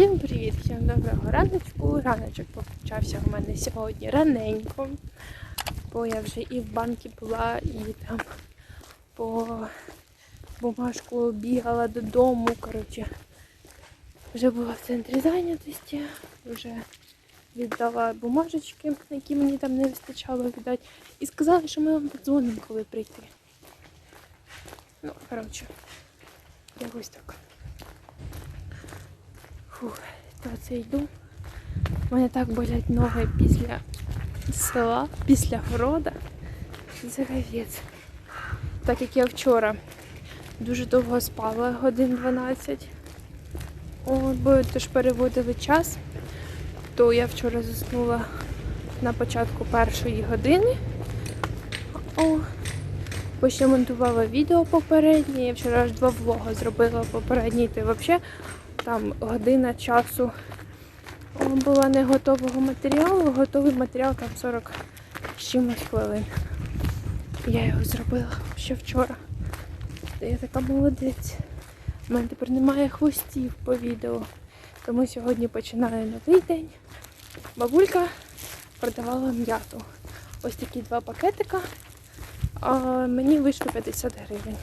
Всім привіт, всім доброго раночку. Раночок почався у мене сьогодні раненько, бо я вже і в банки була, і там по бумажку бігала додому. Коротше, вже була в центрі зайнятості, вже віддала бумажечки, які мені там не вистачало віддати, і сказали, що ми вам подзвонимо, коли прийти. Ну, коротше, якось так. Фух, то це йду. У мене так болять ноги після села, після города. Це капець. Так як я вчора дуже довго спала, годин 12. О, бо теж переводили час, то я вчора заснула на початку першої години. О, бо ще монтувала відео попереднє. Я вчора аж два влога зробила попередній, то взагалі там година часу була не готового матеріалу, готовий матеріал там 40 з чимось хвилин. Я його зробила ще вчора. Я така молодець. У мене тепер немає хвостів по відео. Тому сьогодні починаю новий день. Бабулька продавала м'яту. Ось такі два пакетика. А мені вийшло 50 гривень.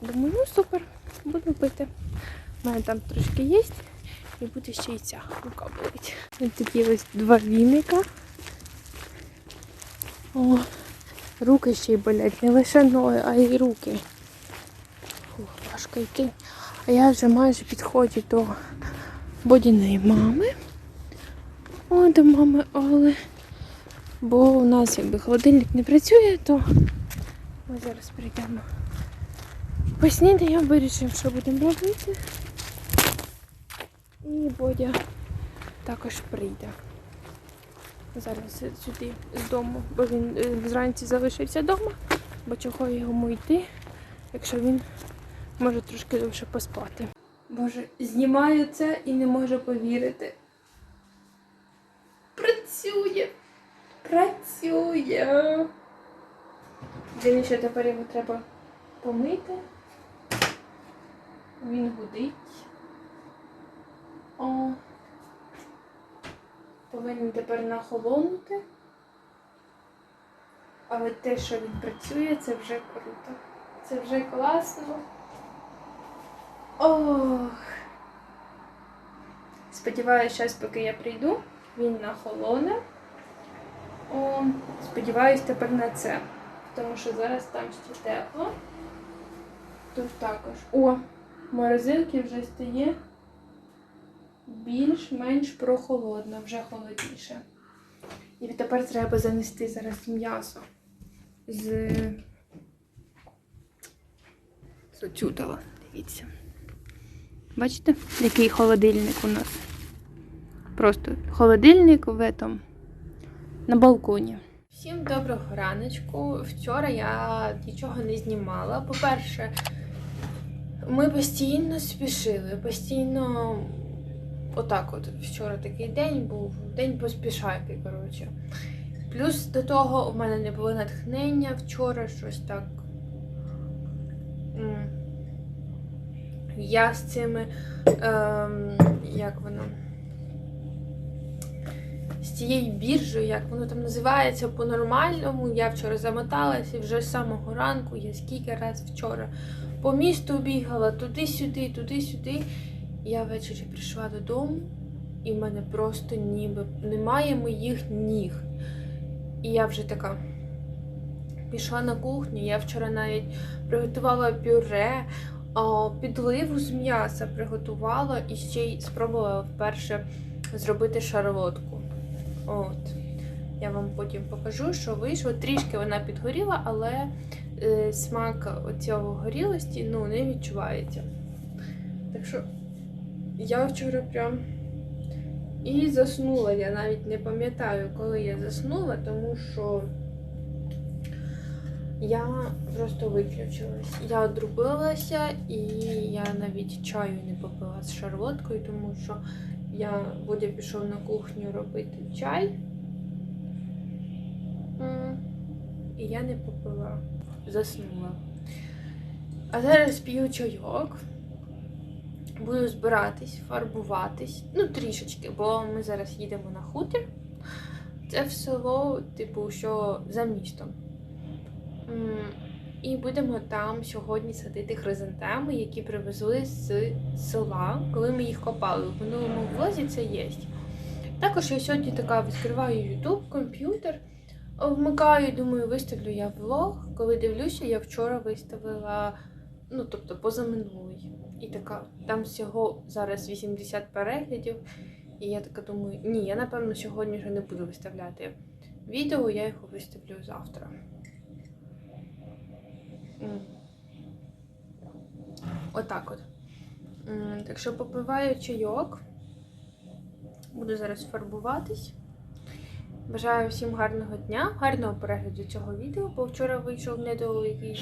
Думаю, ну супер, буду пити. У мене там трошки є. І буде ще й ця рука болить. Ось такі ось два віника. О, руки ще й болять. Не лише ноги, а й руки. Фух, важко йти. А я вже майже підходжу до бодіної мами. О, до мами Оли. Бо у нас якби холодильник не працює, то ми зараз прийдемо. Поснідаємо, вирішимо, що будемо робити. І Бодя також прийде. Зараз сюди з дому, бо він е, зранці залишився вдома, бо чого йому йти, якщо він може трошки довше поспати. Боже, знімаю це і не можу повірити. Працює! Працює! Він ще тепер його треба помити. Він гудить. О. Повинен тепер нахолонути. Але те, що він працює, це вже круто. Це вже класно. Ох. Сподіваюся, зараз, поки я прийду, він нахолоне. О, сподіваюсь тепер на це. Тому що зараз там ще тепло. Тут також. О, морозилки вже стає більш-менш прохолодно, вже холодніше. І тепер треба занести зараз м'ясо з з. Дивіться. Бачите, який холодильник у нас? Просто холодильник в этом, на балконі. Всім доброго раночку. Вчора я нічого не знімала. По-перше, ми постійно спішили, постійно отак от вчора такий день був, день поспішайки, коротше. Плюс до того у мене не було натхнення вчора щось так. Я з цими, ем, як воно, з цією біржею, як воно там називається по-нормальному, я вчора замоталася і вже з самого ранку я скільки раз вчора по місту бігала туди-сюди, туди-сюди. Я ввечері прийшла додому, і в мене просто ніби немає моїх ніг. І я вже така пішла на кухню. Я вчора навіть приготувала пюре, підливу з м'яса приготувала і ще й спробувала вперше зробити шарлотку. От. Я вам потім покажу, що вийшло. Трішки вона підгоріла, але е, смак оцього горілості ну, не відчувається. Так що я вчора прям і заснула. Я навіть не пам'ятаю, коли я заснула, тому що я просто виключилась. Я одрубилася і я навіть чаю не попила з шарлоткою, тому що я Водя пішов на кухню робити чай. І я не попила, заснула. А зараз п'ю чайок. Буду збиратись, фарбуватись. Ну, трішечки, бо ми зараз їдемо на хутір. Це в село, типу, що за містом. І будемо там сьогодні садити хризантеми, які привезли з села, коли ми їх копали. В минулому влозі це є. Також я сьогодні така відкриваю YouTube, комп'ютер, вмикаю, думаю, виставлю я влог. Коли дивлюся, я вчора виставила, ну тобто позаминулий. І така, там всього зараз 80 переглядів. І я така думаю, ні, я напевно сьогодні вже не буду виставляти відео, я його виставлю завтра. Отак от. Так що попиваю чайок. Буду зараз фарбуватись. Бажаю всім гарного дня, гарного перегляду цього відео, бо вчора вийшов недовгий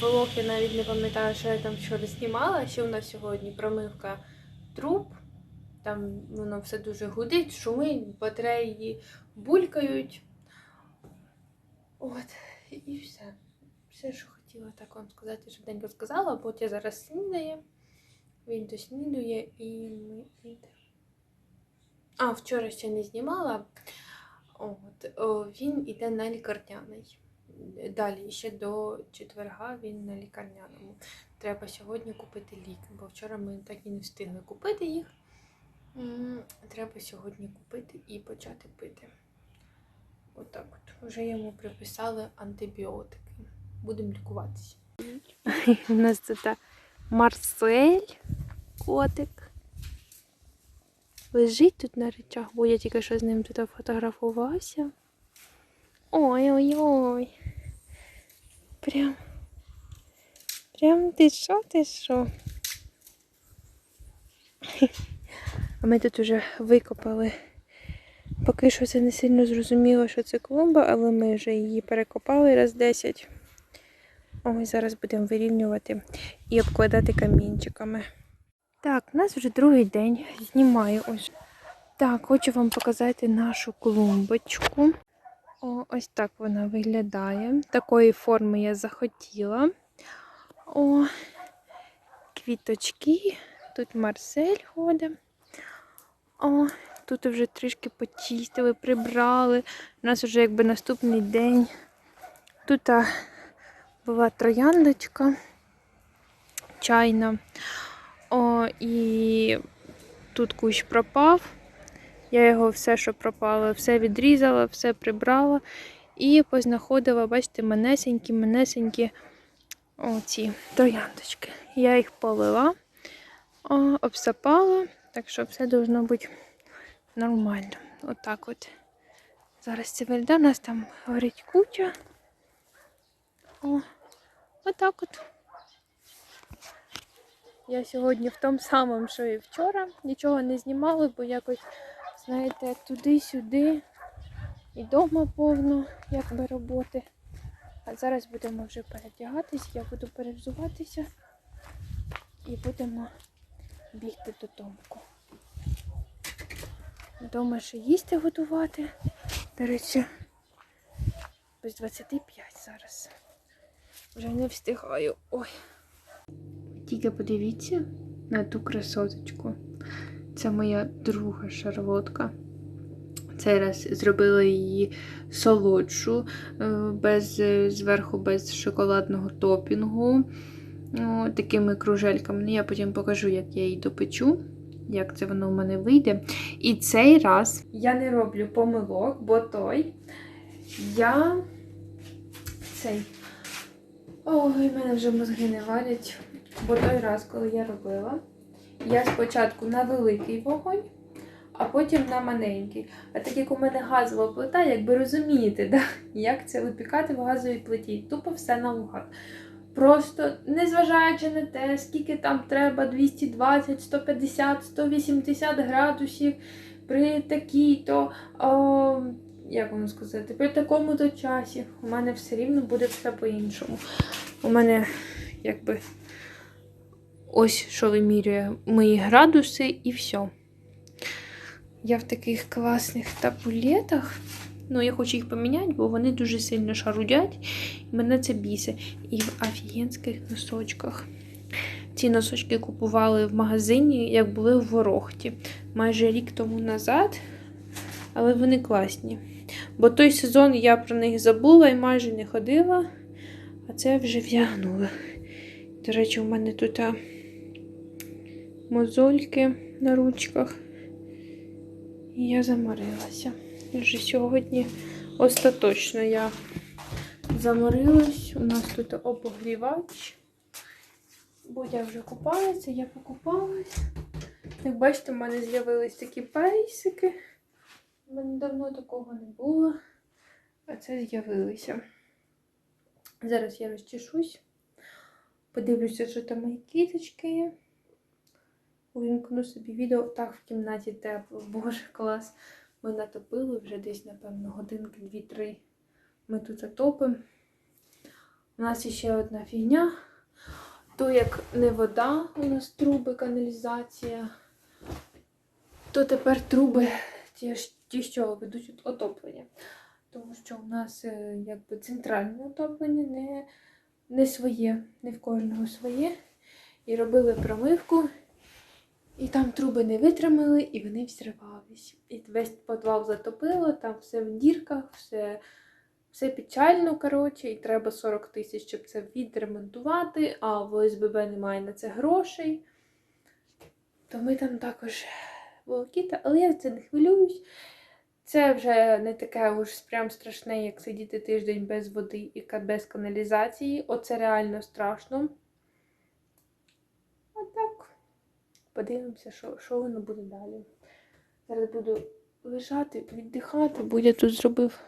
влог, я навіть не пам'ятаю, що я там вчора знімала. Ще у нас сьогодні промивка труб. Там воно все дуже гудить, шумить, батареї булькають. От, і все. Все, що хотіла так вам сказати, швиденько сказала, бо я зараз снідає. Він доснідує і ми йдемо. А, вчора ще не знімала. От, о, він іде на лікарняний. Далі ще до четверга він на лікарняному. Треба сьогодні купити ліки, бо вчора ми так і не встигли купити їх. Треба сьогодні купити і почати пити. Отак от. Вже йому приписали антибіотики. Будемо лікуватися. У нас тут Марсель, котик. Лежить тут на речах, бо я тільки що з ним тут фотографувався. Ой-ой-ой. Прям. Прям ти що, ти що? А ми тут уже викопали. Поки що це не сильно зрозуміло, що це клумба, але ми вже її перекопали раз 10. Ось зараз будемо вирівнювати і обкладати камінчиками. Так, у нас вже другий день. Знімаю ось. Так, хочу вам показати нашу клумбочку. О, ось так вона виглядає. Такої форми я захотіла. О, квіточки. Тут Марсель ходить. О, тут вже трішки почистили, прибрали. У нас вже якби наступний день. Тут була трояндочка чайна. О, і тут кущ пропав. Я його все, що пропало, все відрізала, все прибрала і познаходила, бачите, манесенькі, манесенькі оці трояндочки. Я їх полила, обсапала, так що все должно бути нормально. Отак от. Зараз це виглядає, у нас там горить куча. О, отак от. Я сьогодні в тому самому, що і вчора. Нічого не знімала, бо якось, знаєте, туди-сюди. І вдома повно, якби роботи. А зараз будемо вже передягатись, я буду перевзуватися і будемо бігти додому. Вдома ще їсти готувати. До речі, без 25 зараз. Вже не встигаю. Ой. Тільки подивіться на ту красоточку. Це моя друга шарлотка. Цей раз зробила її солодшу, е, без, е, зверху без шоколадного топінгу. О, такими кружельками. Ну, я потім покажу, як я її допечу, як це воно в мене вийде. І цей раз я не роблю помилок, бо той я цей. Ой, в мене вже мозги не валять. Бо той раз, коли я робила, я спочатку на великий вогонь, а потім на маленький. А так як у мене газова плита, якби розумієте, да? як це випікати в газовій плиті. Тупо все наугад. Просто незважаючи на те, скільки там треба 220, 150, 180 градусів при такій-то, як воно сказати, при такому-то часі, у мене все рівно буде все по-іншому. У мене якби ось що вимірює мої градуси і все. Я в таких класних табулетах. Ну, я хочу їх поміняти, бо вони дуже сильно шарудять. І мене це бісить. І в офігенських носочках. Ці носочки купували в магазині, як були в Ворохті, майже рік тому назад, але вони класні. Бо той сезон я про них забула і майже не ходила, а це вже вдягнула. До речі, у мене тут мозольки на ручках. І я заморилася. Вже сьогодні остаточно я заморилась. У нас тут обогрівач. Бо я вже купалася, я покупалась. Як бачите, в мене з'явились такі пейсики. У мене давно такого не було. А це з'явилися. Зараз я розчешусь. Подивлюся, що там мої квіточки є. Увімкну собі відео. Так, в кімнаті тепло. Боже, клас. Ми натопили вже десь, напевно, годинки, дві-три. Ми тут затопимо. У нас ще одна фігня. То як не вода, у нас труби, каналізація, то тепер труби ті, що ведуть отоплення. Тому що у нас е, якби центральне отоплення не, не своє, не в кожного своє. І робили промивку, і там труби не витримали, і вони взривались. І весь підвал затопило, там все в дірках, все, все печально, коротше, і треба 40 тисяч, щоб це відремонтувати, а в ОСББ немає на це грошей. То ми там також волокіта, але я це не хвилююсь. Це вже не таке уж прям страшне, як сидіти тиждень без води і без каналізації. Оце реально страшно. А так, подивимося, що, що воно буде далі. Зараз буду лежати, віддихати, бо я тут зробив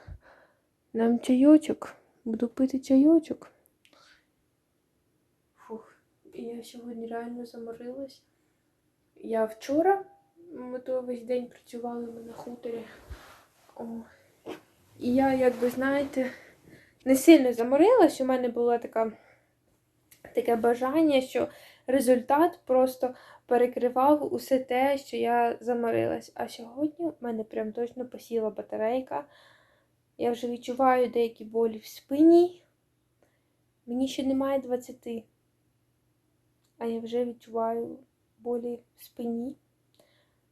нам чайочок. Буду пити чайочок. Фух, я сьогодні реально заморилась. Я вчора, ми то весь день працювали ми на хуторі. О. І я, як ви знаєте, не сильно заморилась. У мене було таке бажання, що результат просто перекривав усе те, що я заморилась. А сьогодні в мене прям точно посіла батарейка. Я вже відчуваю деякі болі в спині. Мені ще немає 20. А я вже відчуваю болі в спині.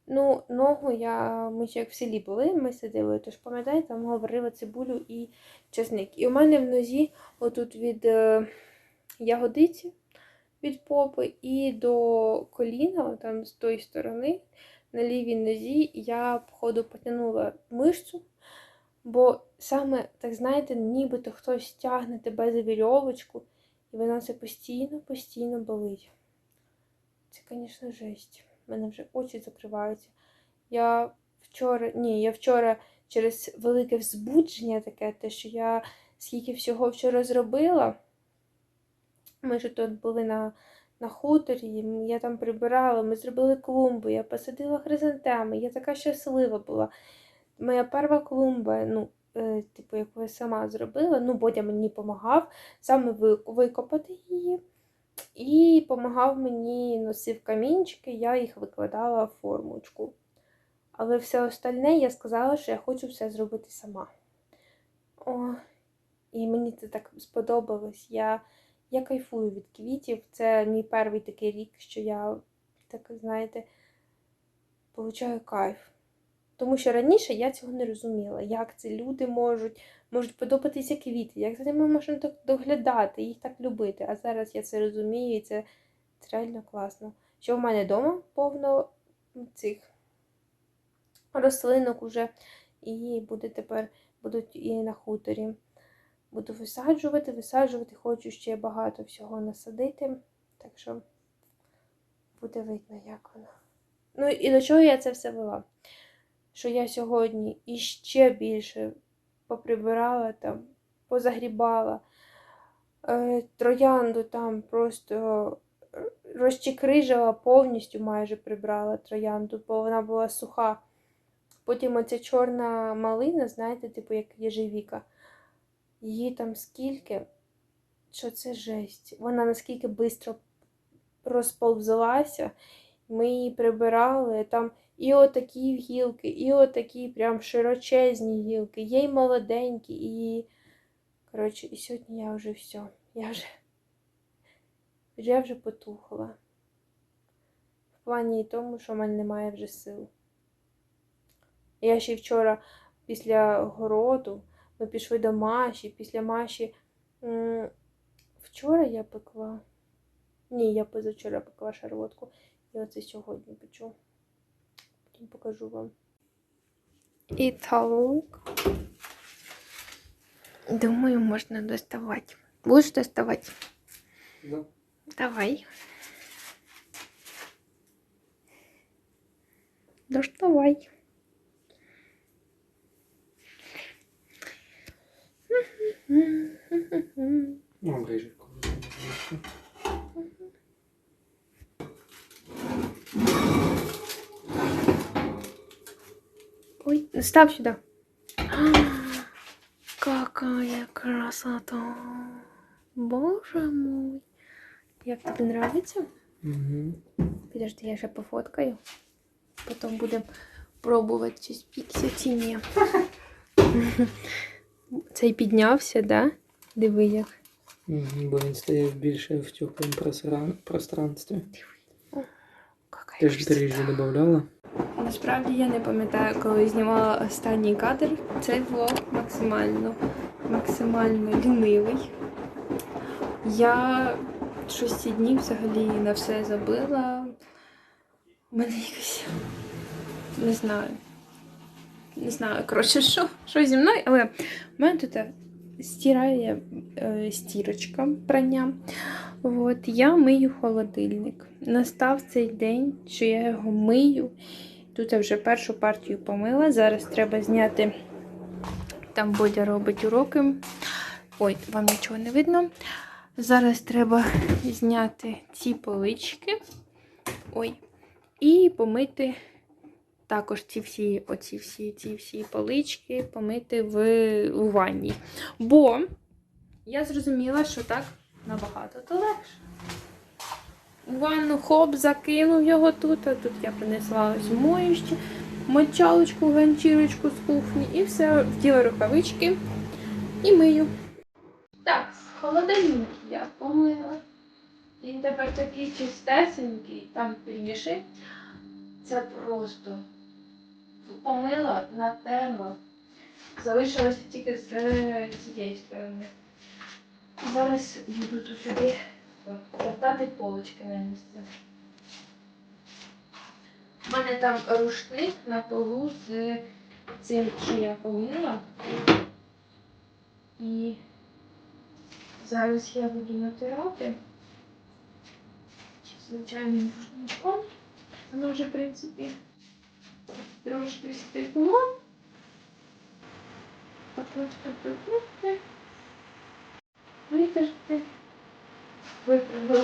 Ну, ногу я, ми ще як в селі були, ми сиділи, тож пам'ятаєте, там говорила цибулю і чесник. І у мене в нозі, отут від е, ягодиці, від попи і до коліна, там з тої сторони, на лівій нозі, я, походу, потягнула мишцю. Бо саме, так знаєте, нібито хтось тягне тебе за вірьовочку, і вона це постійно, постійно болить. Це, звісно, жесть. У мене вже очі закриваються. Я вчора, ні, я вчора через велике взбудження таке, те, що я скільки всього вчора зробила. Ми ж тут були на, на хуторі, я там прибирала, ми зробили клумбу, я посадила хризантеми, я така щаслива була. Моя перша клумба, ну, е, типу, яку я сама зробила, ну, Бодя мені допомагав саме викопати її. І допомагав мені, носив камінчики, я їх викладала в формочку. Але все остальне я сказала, що я хочу все зробити сама. О, і мені це так сподобалось. Я, я кайфую від квітів. Це мій перший такий рік, що я, так знаєте, получаю кайф. Тому що раніше я цього не розуміла, як це люди можуть, можуть подобатися квіти, як за ними можна доглядати, їх так любити. А зараз я це розумію, і це, це реально класно. Що в мене вдома повно цих рослинок уже, і буде тепер будуть і на хуторі. Буду висаджувати, висаджувати, хочу ще багато всього насадити. Так що буде видно, як воно. Ну і до чого я це все вела? Що я сьогодні іще більше поприбирала там, позагрібала. Е, троянду там просто е, розчекрижила, повністю майже прибрала троянду, бо вона була суха. Потім оця чорна малина, знаєте, типу як єжевіка. Її там скільки, що це жесть. Вона наскільки швидко розповзлася. Ми її прибирали. Там і отакі гілки, і отакі прям широчезні гілки. Є й молоденькі, і. Коротше, і сьогодні я вже все. Я вже, я вже потухла. В плані і тому, що в мене немає вже сил. Я ще вчора після городу ми пішли до Маші. Після Маші. Вчора я пекла. Ні, я позавчора пекла шарлотку. І оце сьогодні печу. Потім покажу вам. І так. Думаю, можна доставати. Будеш доставати? Да. Давай. Доставай. Ну, ближе. Ой, став сюда. Какая красота. Боже мой. Як тобі нравится? Угу. Подожди, я ще пофоткаю. Потім будемо пробувати чи спікся чи ні. Цей піднявся, да? Диви як. Бо він стояв більше в теплому пространстві. Ти ж дріжджі додавала? Насправді я не пам'ятаю, коли знімала останній кадр. Цей влог максимально, максимально лінивий. Я щось ці дні взагалі на все забила. У мене якось не знаю. Не знаю, коротше, що, що зі мною, але в мене тут стирає е, стірочка прання. От, я мию холодильник. Настав цей день, що я його мию. Тут я вже першу партію помила. Зараз треба зняти. Там Бодя робить уроки. Ой, вам нічого не видно. Зараз треба зняти ці полички. Ой. І помити також ці всі, оці всі, ці всі полички помити в, у ванні. Бо я зрозуміла, що так набагато то легше. У ванну хоп, закинув його тут, а тут я принесла ось моюще, мочалочку, ганчірочку з кухні і все, вділа рукавички і мию. Так, холодильник я помила. Він тепер такий чистесенький, там пильніше. Це просто помила, натерла. Залишилося тільки з е, цієї сторони. Зараз буду тут сюди вертати полочки на місце. У мене там рушник на полу з цим, що я помила. І зараз я буду натирати звичайним рушничком. Воно вже, в принципі, трошки стекло. Потрошки прикрути. Витерти. Виправила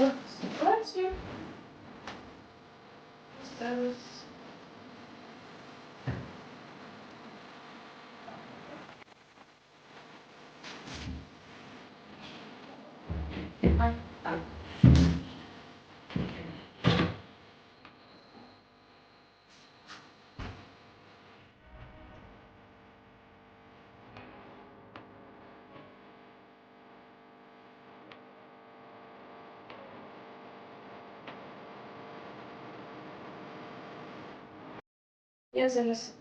Я зараз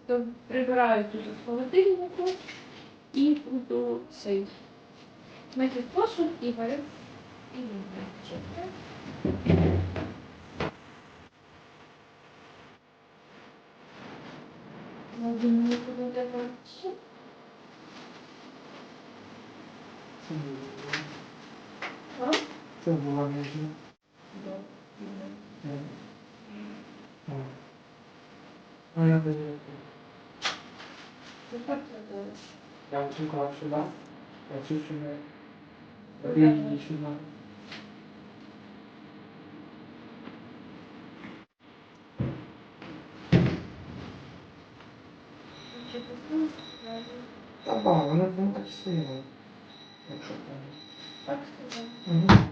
прибираю тут в холодильнику і буду цей мити посуд і варю і люблю. Думаю, буду давати. Це була можна. Да. А я не Ну, так треба. Я очікував сюди. Я чув, що не. Різні сюди. Чи тут? Правильно. Та ба, вона не так сильно. Якщо там. Так сказав. Угу.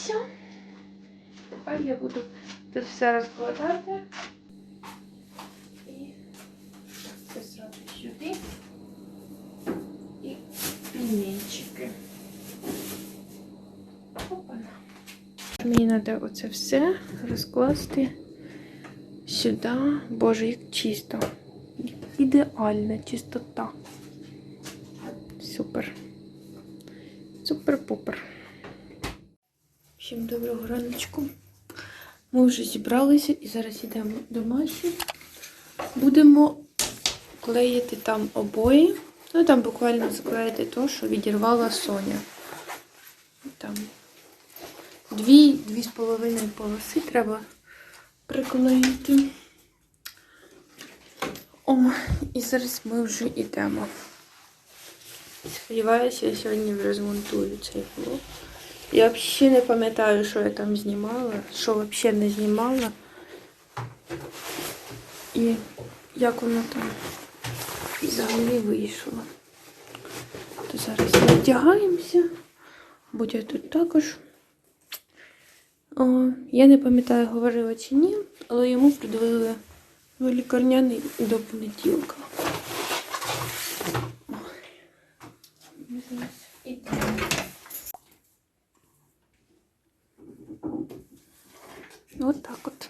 Все. Тепер я буду тут все розкладати. І це зразу сюди. І пельменчики. Опана. Мені треба оце все розкласти сюди. Боже, як чисто. Ідеальна чистота. Супер. Супер-пупер. Всім доброго раночку. Ми вже зібралися і зараз йдемо до Маші. Будемо клеїти там обої. Ну там буквально заклеїти то, що відірвала Соня. Там дві, дві з половиною полоси треба приклеїти. О, і зараз ми вже йдемо. Сподіваюся, я сьогодні розмонтую цей влог. Я взагалі не пам'ятаю, що я там знімала, що взагалі не знімала. І як воно там взагалі вийшло. То зараз вдягаємося. Буде тут також. О, я не пам'ятаю, говорила чи ні, але йому приділили лікарняний до понеділка. Ми зараз ідемо. От так от.